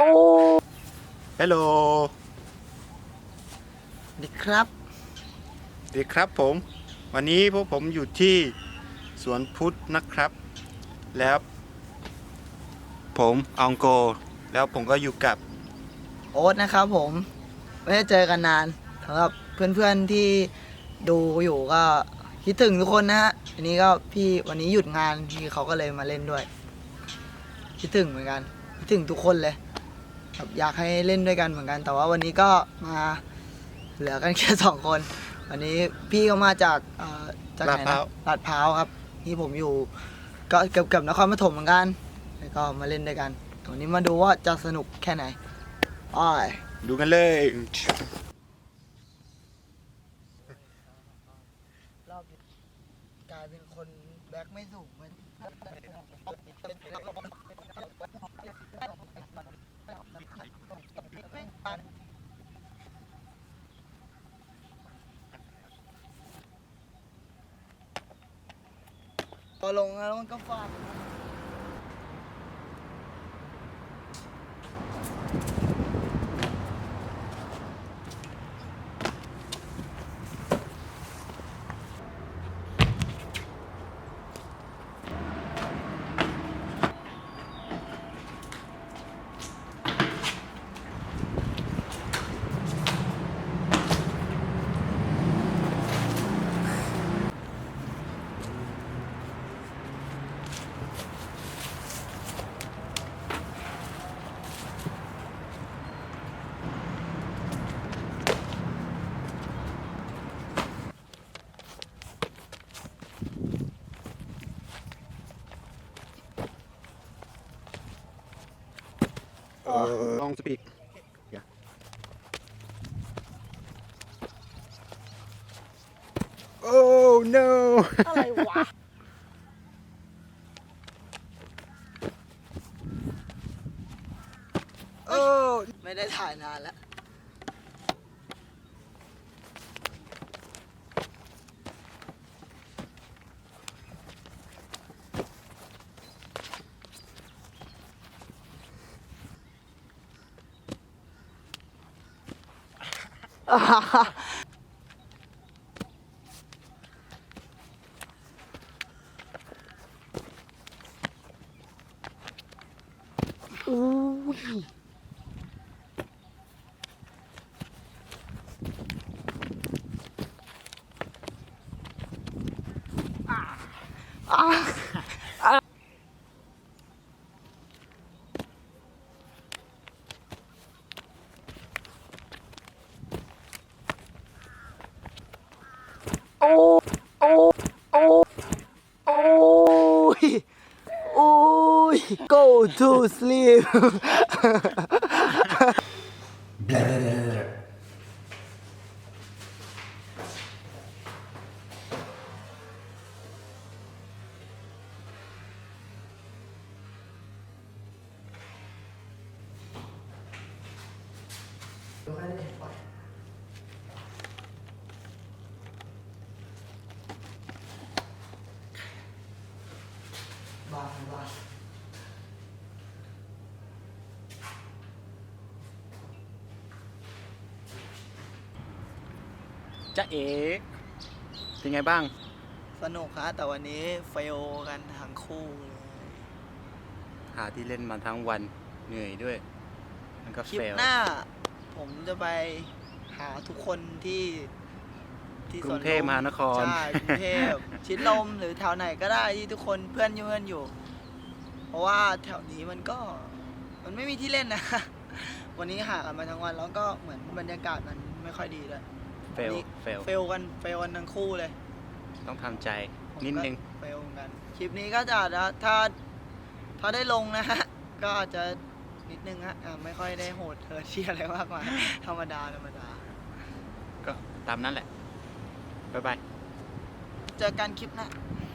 โอ้ ฮัลโหลดีครับ ดีครับผม วันนี้พวกผมอยู่ที่สวนพุทธนะครับ แล้ว ผมอองโก แล้วผมก็อยู่กับ โอ๊ตนะครับผม ไม่ได้เจอกันนานสำหรับเพื่อนๆที่ดูอยู่ก็คิดถึงทุกคนนะฮะ อันนี้ก็พี่วันนี้หยุดงานพี่เขาก็เลยมาเล่นด้วย คิดถึงเหมือนกัน คิดถึงทุกคนเลย แบบอยากให้เล่นด้วยกันเหมือนกัน แต่ว่าวันนี้ก็มาเหลือกันแค่สองคน วันนี้พี่ก็มาจากเอ่อจากไหนลาดพนะร้าว ลาดพร้าวครับ ที่ผมอยู่ ก็เกือบเกือบนครปฐมเหมือนกัน แล้วก็มาเล่นด้วยกันวันนี้มาดูว่าจะสนุกแค่ไหนอ้อยดูกันเลย รอบนี้กลายเป็นคนแบ็คไม่สูงมัน พอลงแล้วมันก็ฟาด ลองสปีกโอ้ no อะไรวะโอ้ไม่ได้ถ่ายนานแล้ว อู้ยอะ โอ้โอ้โอ้โอ้ยโอ้ย go to sleep จ๊ะเอ๋เป็นไงบ้าง สนุกฮะแต่วันนี้เฟลกันทั้งคู่เลย หาที่เล่นมาทั้งวันเหนื่อยด้วย มันก็คลิปเฟลหน้า ผมจะไปหาทุกคนที่ที่กรุสวงนเทพมมหานคร ใช่กรุงเทพ ชิดลมหรือแถวไหนก็ได้ที่ทุกคนเพื่อนเพื่อนอยู่ เพราะว่าแถวนี้มันก็ มันไม่มีที่เล่นนะ วันนี้หากันมาทั้งวันแล้วก็เหมือนบรรยากาศมันไม่ค่อยดีด้วย เฟลเฟลเฟลกันเฟลกันทั้งคู่เลยต้องทำใจผมนิดก็นึง เฟลเหมือนกันคลิปนี้ก็จะถ้าถ้าได้ลงนะฮะ ก็อาจจะนิดนึงฮะอ่าไม่ค่อยได้โหดเธอเชียอะไรมากมายธรรมดาธรรมดา ก็ตามนั้นแหละ บ๊ายบาย เจอกันคลิปหน้า